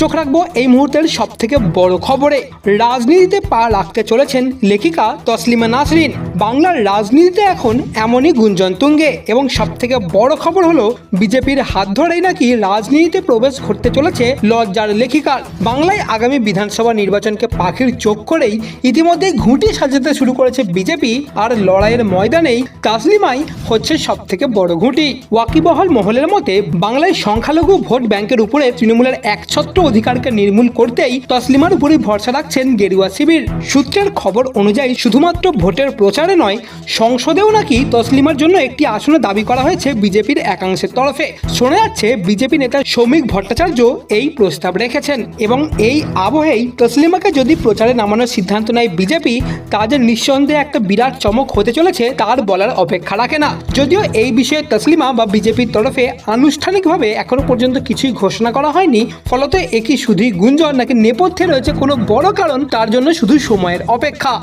চোখ রাখব এই মুহূর্তের সব থেকে বড় খবরে। রাজনীতিতে পা রাখতে চলেছেন লেখিকা তসলিমা নাসরিন। বাংলার রাজনীতিতে এখন এমনই গুঞ্জন তুঙ্গে এবং সব থেকে বড় খবর হলো বিজেপির হাত ধরেই নাকি রাজনীতিতে প্রবেশ করতে চলেছে লজ্জার লেখিকার বাংলায় আগামী বিধানসভা নির্বাচনকে পাখির চোখ করেই ইতিমধ্যেই ঘুঁটি সাজাতে শুরু করেছে বিজেপি আর লড়াইয়ের ময়দানেই তাসলিমাই হচ্ছে সব থেকে বড় ঘুঁটি। ওয়াকিবহাল মহলের মতে, বাংলায় সংখ্যালঘু ভোট ব্যাংকের উপরে তৃণমূলের একছত্র অধিকারকে নির্মূল করতেই তসলিমার উপরই ভরসা রাখছেন গেরুয়া শিবির। সূত্রের খবর অনুযায়ী শুধুমাত্র ভোটের প্রচারে নয়, সংসদেও নাকি তসলিমার জন্য একটি আসনে দাবি করা হয়েছে বিজেপির একাংশের তরফে। শোনা যাচ্ছে, বিজেপি নেতা সৌমিক ভট্টাচার্য এই প্রস্তাব রেখেছেন এবং এই আবহেই তসলিমাকে যদি প্রচারে নামানোর সিদ্ধান্ত নেয় বিজেপি তা যে নিঃসন্দেহে একটা বিরাট চমক হতে চলেছে, তার বলার অপেক্ষা রাখে না। যদিও এই বিষয়ে তসলিমা বা বিজেপির তরফে আনুষ্ঠানিকভাবে এখনও পর্যন্ত কিছুই ঘোষণা করা হয়নি, ফলত একই শুধুই গুঞ্জন নাকি নেপথ্যে রয়েছে কোনো বড় কারণ, তার জন্য শুধু সময়ের অপেক্ষা।